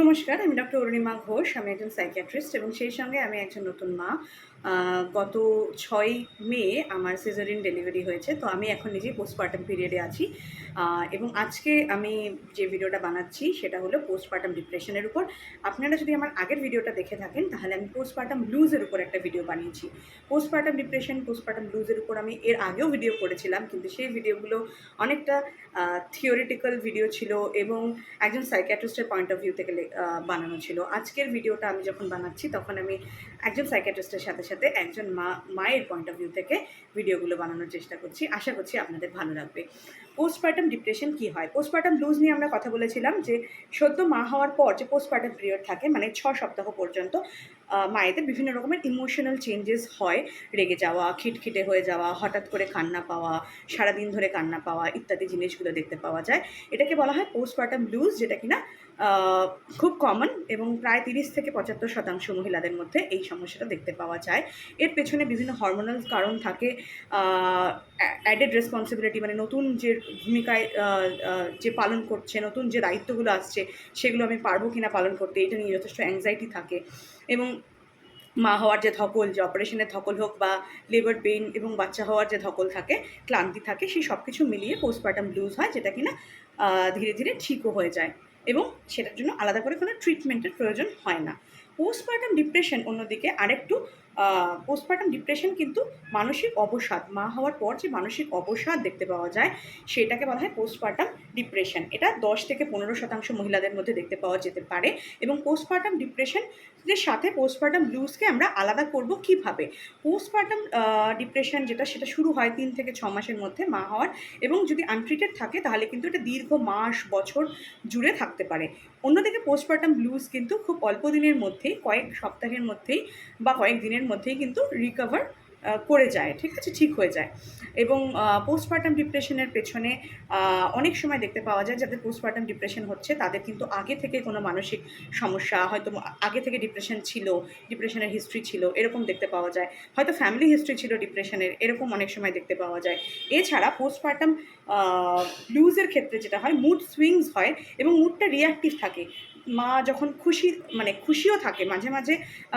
নমস্কার, আমি ডক্টর অরুণিমা ঘোষ, আমি একজন সাইকিয়াট্রিস্ট এবং সেই সঙ্গে আমি একজন নতুন মা। গত ছয় মে আমার সিজারিন ডেলিভারি হয়েছে, তো আমি এখন নিজেই পোস্টপার্টাম পিরিয়ডে আছি। এবং আজকে আমি যে ভিডিওটা বানাচ্ছি, সেটা হলো পোস্টপার্টাম ডিপ্রেশনের উপর। আপনারা যদি আমার আগের ভিডিওটা দেখে থাকেন, তাহলে আমি পোস্টপার্টাম ব্লুজের উপর একটা ভিডিও বানিয়েছি। পোস্টপার্টাম ডিপ্রেশন পোস্টপার্টাম ব্লুজের উপর আমি এর আগেও ভিডিও করেছিলাম, কিন্তু সেই ভিডিওগুলো অনেকটা থিওরিটিক্যাল ভিডিও ছিল এবং একজন সাইকিয়াট্রিস্টের পয়েন্ট অফ ভিউ থেকে বানানো ছিল। আজকের ভিডিওটা আমি যখন বানাচ্ছি, তখন আমি একজন সাইকিয়াট্রিস্টের সাথে সাথে একজন মা, মায়ের পয়েন্ট অফ ভিউ থেকে ভিডিওগুলো বানানোর চেষ্টা করছি। আশা করছি আপনাদের ভালো লাগবে। পোস্টপার্টাম ডিপ্রেশন কি হয়? পোস্টপার্টাম ব্লুজ নিয়ে আমরা কথা বলেছিলাম যে, সদ্য মা হওয়ার পর যে পোস্টপার্টাম পিরিয়ড থাকে মানে ছ সপ্তাহ পর্যন্ত মায়েদের বিভিন্ন রকমের ইমোশনাল চেঞ্জেস হয়। রেগে যাওয়া, খিটখিটে হয়ে যাওয়া, হঠাৎ করে কান্না পাওয়া, সারাদিন ধরে কান্না পাওয়া ইত্যাদি জিনিসগুলো দেখতে পাওয়া যায়। এটাকে বলা হয় পোস্টপার্টাম ব্লুজ যেটা কিনা খুব কমন এবং প্রায় তিরিশ থেকে পঁচাত্তর শতাংশ মহিলাদের মধ্যে এই সমস্যাটা দেখতে পাওয়া যায়। এর পেছনে বিভিন্ন হরমোনাল কারণ থাকে। অ্যাডেড রেসপন্সিবিলিটি মানে নতুন যে ভূমিকায় যে পালন করছে, নতুন যে দায়িত্বগুলো আসছে, সেগুলো আমি পারব কিনা পালন করতে, এটা নিয়ে যথেষ্ট অ্যাংজাইটি থাকে। এবং মা হওয়ার যে ধকল, যে অপারেশনের ধকল হোক বা লেবার পেইন এবং বাচ্চা হওয়ার যে ধকল থাকে, ক্লান্তি থাকে, সেই সব কিছু মিলিয়ে পোস্টপার্টাম ব্লুজ হয়, যেটা কিনা ধীরে ধীরে ঠিকও হয়ে যায়। এবং সেটার জন্য আলাদা করে কোনো ট্রিটমেন্টের প্রয়োজন হয় না। পোস্টপার্টাম ডিপ্রেশন অন্যদিকে আরেকটু পোস্টপার্টাম ডিপ্রেশন কিন্তু মানসিক অবসাদ, মা হওয়ার পর যে মানসিক অবসাদ দেখতে পাওয়া যায়, সেটাকে বলা হয় পোস্টপার্টাম ডিপ্রেশন এটা দশ থেকে পনেরো শতাংশ মহিলাদের মধ্যে দেখতে পাওয়া যেতে পারে এবং পোস্টপার্টাম ডিপ্রেশন এর সাথে পোস্টপার্টাম ব্লুজকে আমরা আলাদা করব কীভাবে? পোস্টপার্টাম ডিপ্রেশন যেটা, সেটা শুরু হয় তিন থেকে ছ মাসের মধ্যে মা হওয়ার এবং যদি আনট্রিটেড থাকে, তাহলে কিন্তু এটা দীর্ঘ মাস, বছর জুড়ে থাকতে পারে। অন্যদিকে পোস্টপার্টাম ব্লুজ কিন্তু খুব অল্প দিনের মধ্যেই, কয়েক সপ্তাহের মধ্যেই বা কয়েক দিনের মধ্যেই কিন্তু রিকভার করে যায়, ঠিক আছে? ঠিক হয়ে যায়। এবং পোস্টপার্টাম ডিপ্রেশনের পেছনে অনেক সময় দেখতে পাওয়া যায় যাদের পোস্টপার্টাম ডিপ্রেশন হচ্ছে, তাদের কিন্তু আগে থেকে কোনো মানসিক সমস্যা, হয়তো আগে থেকে ডিপ্রেশন ছিল ডিপ্রেশনের হিস্ট্রি ছিল, এরকম দেখতে পাওয়া যায়। হয়তো ফ্যামিলি হিস্ট্রি ছিল ডিপ্রেশনের এরকম অনেক সময় দেখতে পাওয়া যায়। এছাড়া পোস্টপার্টাম ব্লুজের ক্ষেত্রে যেটা হয় মুড সুইংস হয় এবং মুডটা রিয়াক্টিভ থাকে। মা যখন খুশি মানে খুশিও থাকে, মাঝে মাঝে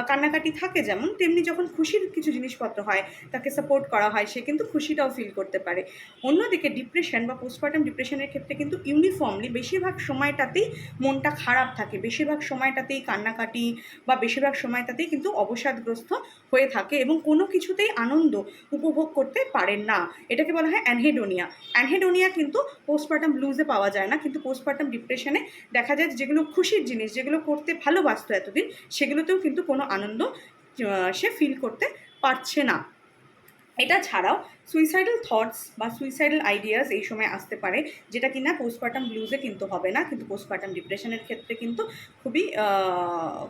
কান্নাকাটি থাকে যেমন, তেমনি যখন খুশির কিছু জিনিসপত্র হয়, তাকে সাপোর্ট করা হয়, সে কিন্তু খুশিটাও ফিল করতে পারে। অন্যদিকে ডিপ্রেশন বা পোস্টমার্টম ডিপ্রেশনের ক্ষেত্রে কিন্তু ইউনিফর্মলি বেশিরভাগ সময়টাতেই মনটা খারাপ থাকে, বেশিরভাগ সময়টাতেই কান্নাকাটি বা বেশিরভাগ সময়টাতেই কিন্তু অবসাদগ্রস্ত হয়ে থাকে এবং কোনো কিছুতেই আনন্দ উপভোগ করতে পারেন না। এটাকে বলা হয় অ্যানহেডোনিয়া। অ্যানহেডোনিয়া কিন্তু পোস্টমার্টাম ব্লুজে পাওয়া যায় না, কিন্তু পোস্টমার্টাম ডিপ্রেশনে দেখা যায় যেগুলো খুশির জিনিস, যেগুলো করতে ভালোবাসত এতদিন, সেগুলোতেও কিন্তু কোনো আনন্দ সে ফিল করতে পারছে না। এটা ছাড়াও সুইসাইডাল থটস বা সুইসাইডাল আইডিয়াস এই সময় আসতে পারে, যেটা কিনা পোস্টপার্টাম ব্লুজে কিন্তু হবে না, কিন্তু পোস্টপার্টাম ডিপ্রেশনের ক্ষেত্রে কিন্তু খুবই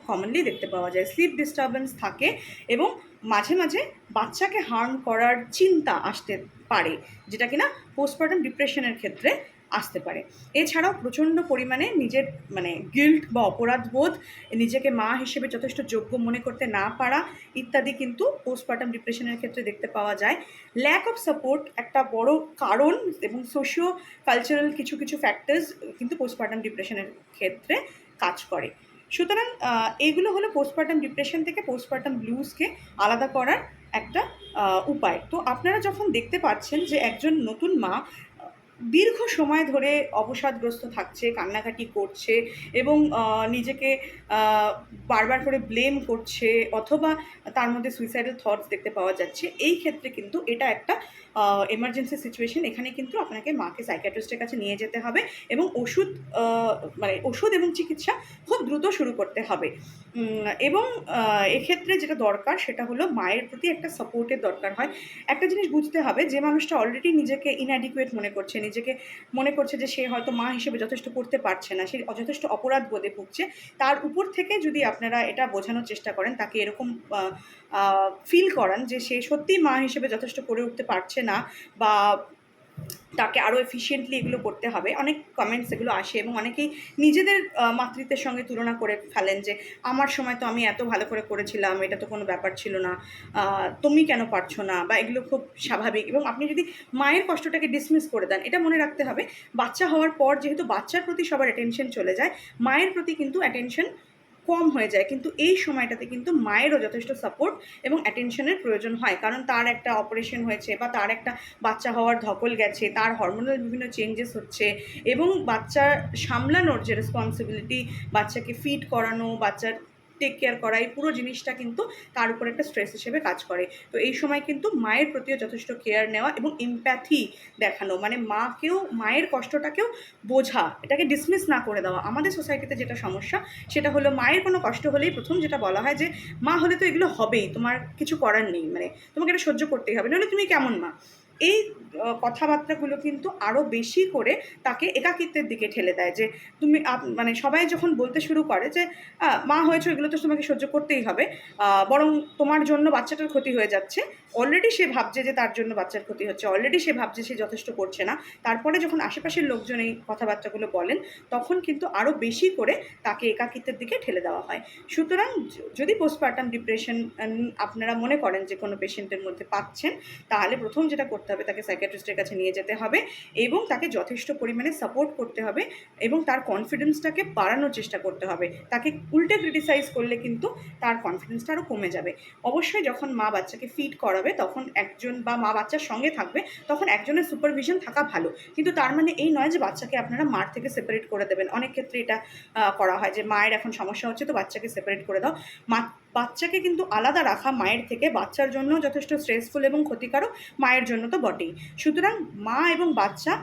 কমনলি দেখতে পাওয়া যায়। স্লিপ ডিস্টারবেন্স থাকে এবং মাঝে মাঝে বাচ্চাকে হার্ম করার চিন্তা আসতে পারে, যেটা কিনা পোস্টপার্টাম ডিপ্রেশনের ক্ষেত্রে আসতে পারে। এছাড়াও প্রচণ্ড পরিমাণে নিজের মানে গিল্ট বা অপরাধ বোধ, নিজেকে মা হিসেবে যথেষ্ট যোগ্য মনে করতে না পারা ইত্যাদি কিন্তু পোস্টপার্টাম ডিপ্রেশনের ক্ষেত্রে দেখতে পাওয়া যায়। ল্যাক অফ সাপোর্ট একটা বড় কারণ এবং সোশিও কালচারাল কিছু কিছু ফ্যাক্টরস কিন্তু পোস্টপার্টাম ডিপ্রেশনের ক্ষেত্রে কাজ করে। সুতরাং এগুলো হলো পোস্টপার্টাম ডিপ্রেশন থেকে পোস্টপার্টাম ব্লুজকে আলাদা করার একটা উপায়। তো আপনারা যখন দেখতে পাচ্ছেন যে একজন নতুন মা, দীর্ঘ সময় ধরে অবসাদগ্রস্ত থাকছে, কান্নাকাটি করছে এবং নিজেকে বারবার করে ব্লেম করছে অথবা তার মধ্যে সুইসাইডাল থটস দেখতে পাওয়া যাচ্ছে, এই ক্ষেত্রে কিন্তু এটা একটা এমার্জেন্সি সিচুয়েশন এখানে কিন্তু আপনাকে মাকে সাইকিয়াট্রিস্টের কাছে নিয়ে যেতে হবে এবং ওষুধ মানে ওষুধ এবং চিকিৎসা খুব দ্রুত শুরু করতে হবে। এবং এক্ষেত্রে যেটা দরকার সেটা হলো মায়ের প্রতি একটা সাপোর্টের দরকার হয়। একটা জিনিস বুঝতে হবে, যে মানুষটা অলরেডি নিজেকে ইনঅ্যাডিকুয়েট মনে করছে, নিজেকে মনে করছে যে সে হয়তো মা হিসেবে যথেষ্ট করতে পারছে না, সে যথেষ্ট অপরাধ বোধে ভুগছে, তার উপর থেকে যদি আপনারা এটা বোঝানোর চেষ্টা করেন, তাকে এরকম ফিল করান যে সে সত্যিই মা হিসেবে যথেষ্ট করে উঠতে পারছে না বা তাকে আরও এফিসিয়েন্টলি এগুলো করতে হবে। অনেক কমেন্টস এগুলো আসে এবং অনেকেই নিজেদের মাতৃত্বের সঙ্গে তুলনা করে ফেলেন যে, আমার সময় তো আমি এত ভালো করে করেছিলাম, এটা তো কোনো ব্যাপার ছিল না তুমি কেন পারছ না? বা এগুলো খুব স্বাভাবিক এবং আপনি যদি মায়ের কষ্টটাকে ডিসমিস করে দেন, এটা মনে রাখতে হবে, বাচ্চা হওয়ার পর যেহেতু বাচ্চার প্রতি সবার অ্যাটেনশন চলে যায়, মায়ের প্রতি কিন্তু অ্যাটেনশন কম হয়ে যায়, কিন্তু এই সময়টাতে কিন্তু মায়েরও যথেষ্ট সাপোর্ট এবং অ্যাটেনশনের প্রয়োজন হয়। কারণ তার একটা অপারেশন হয়েছে বা তার একটা বাচ্চা হওয়ার ধকল গেছে, তার হরমোনাল বিভিন্ন চেঞ্জেস হচ্ছে এবং বাচ্চা সামলানোর যে রেসপন্সিবিলিটি বাচ্চাকে ফিট করানো, বাচ্চার টেক কেয়ার করা এই পুরো জিনিসটা কিন্তু তার উপর একটা স্ট্রেস হিসেবে কাজ করে। তো এই সময় কিন্তু মায়ের প্রতিও যথেষ্ট কেয়ার নেওয়া এবং ইম্প্যাথি দেখানো। মানে মাকেও, মায়ের কষ্টটাকেও বোঝা, এটাকে ডিসমিস না করে দেওয়া। আমাদের সোসাইটিতে যেটা সমস্যা, সেটা হলো মায়ের কোনো কষ্ট হলেই প্রথম যেটা বলা হয় যে, মা হলে তো এগুলো হবেই, তোমার কিছু করার নেই। মানে তোমাকে এটা সহ্য করতেই হবে। নাহলে তুমি কেমন মা? এই কথাবার্তাগুলো কিন্তু আরও বেশি করে তাকে একাকিত্বের দিকে ঠেলে দেয় যে তুমি মানে সবাই যখন বলতে শুরু করে যে মা হয়েছে এগুলো তো তোমাকে সহ্য করতেই হবে। বরং তোমার জন্য বাচ্চাটার ক্ষতি হয়ে যাচ্ছে অলরেডি সে ভাবছে যে তার জন্য বাচ্চার ক্ষতি হচ্ছে। অলরেডি সে ভাবছে সে যথেষ্ট করছে না। তারপরে যখন আশেপাশের লোকজন এই কথাবার্তাগুলো বলেন, তখন কিন্তু আরও বেশি করে তাকে একাকিত্বের দিকে ঠেলে দেওয়া হয়। সুতরাং যদি পোস্টপার্টাম ডিপ্রেশন আপনারা মনে করেন যে কোনো পেশেন্টের মধ্যে পাচ্ছেন, তাহলে প্রথম যেটা করতে হবে, তাকে সাইকিয়াট্রিস্টের কাছে নিয়ে যেতে হবে এবং তাকে যথেষ্ট পরিমাণে সাপোর্ট করতে হবে এবং তার কনফিডেন্সটাকে বাড়ানোর চেষ্টা করতে হবে। তাকে উল্টে ক্রিটিসাইজ করলে কিন্তু তার কনফিডেন্সটা আরও কমে যাবে। অবশ্যই যখন মা বাচ্চাকে ফিড করাবে তখন একজন বা মা বাচ্চার সঙ্গে থাকবে, তখন একজনের সুপারভিশন থাকা ভালো। কিন্তু তার মানে এই নয় যে বাচ্চাকে আপনারা মার থেকে সেপারেট করে দেবেন। অনেক ক্ষেত্রে এটা করা হয় যে মায়ের এখন সমস্যা হচ্ছে, তো বাচ্চাকে সেপারেট করে দাও। মা বাচ্চাকে কিন্তু আলাদা রাখা মায়ের থেকে। বাচ্চার জন্য যথেষ্ট স্ট্রেসফুল এবং ক্ষতিকারক মায়ের জন্য তো বটেই। সুতরাং মা এবং বাচ্চা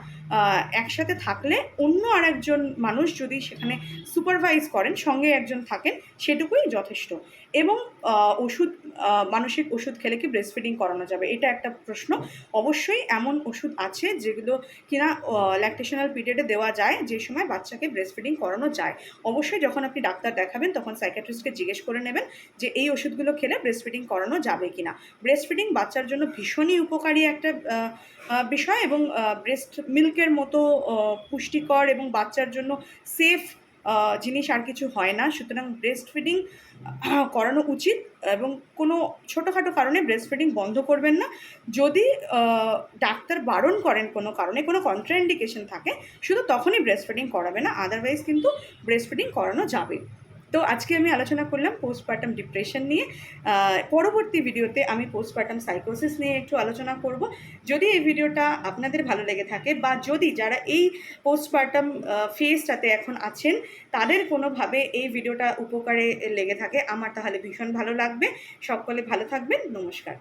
একসাথে থাকলে অন্য আরেকজন মানুষ যদি সেখানে সুপারভাইজ করেন, সঙ্গে একজন থাকেন, সেটুকুই যথেষ্ট। এবং ওষুধ মানসিক ওষুধ খেলে কি ব্রেস্ট ফিডিং করানো যাবে? এটা একটা প্রশ্ন। অবশ্যই এমন ওষুধ আছে যেগুলো কিনা ল্যাকটেশনাল পিরিয়ডে দেওয়া যায়, যে সময় বাচ্চাকে ব্রেস্ট ফিডিং করানো যায়। অবশ্যই যখন আপনি ডাক্তার দেখাবেন, তখন সাইকাট্রিস্টকে জিজ্ঞেস করে নেবেন। যে এই ওষুধগুলো খেলে ব্রেস্ট ফিডিং করানো যাবে কিনা। ব্রেস্ট ফিডিং বাচ্চার জন্য ভীষণই উপকারী একটা বিষয় এবং ব্রেস্ট মিল্কের মতো পুষ্টিকর এবং বাচ্চার জন্য সেফ জিনিস আর কিছু হয় না। সুতরাং ব্রেস্ট ফিডিং করানো উচিত এবং কোনো ছোটোখাটো কারণে ব্রেস্ট ফিডিং বন্ধ করবেন না। যদি ডাক্তার বারণ করেন কোনো কারণে, কোনো কন্ট্রাইন্ডিকেশন থাকে, শুধু তখনই ব্রেস্ট ফিডিং করাবে না। আদারওয়াইজ কিন্তু ব্রেস্ট ফিডিং করানো যাবে। তো আজকে আমি আলোচনা করলাম পোস্টপার্টাম ডিপ্রেশন নিয়ে। পরবর্তী ভিডিওতে আমি পোস্টপার্টাম সাইকোসিস নিয়ে একটু আলোচনা করব। যদি এই ভিডিওটা আপনাদের ভালো লেগে থাকে বা যদি যারা এই পোস্টপার্টাম ফেজটাতে এখন আছেন, তাদের কোনোভাবে এই ভিডিওটা উপকারে লেগে থাকে, আমার তাহলে ভীষণ ভালো লাগবে। সকলে ভালো থাকবেন, নমস্কার।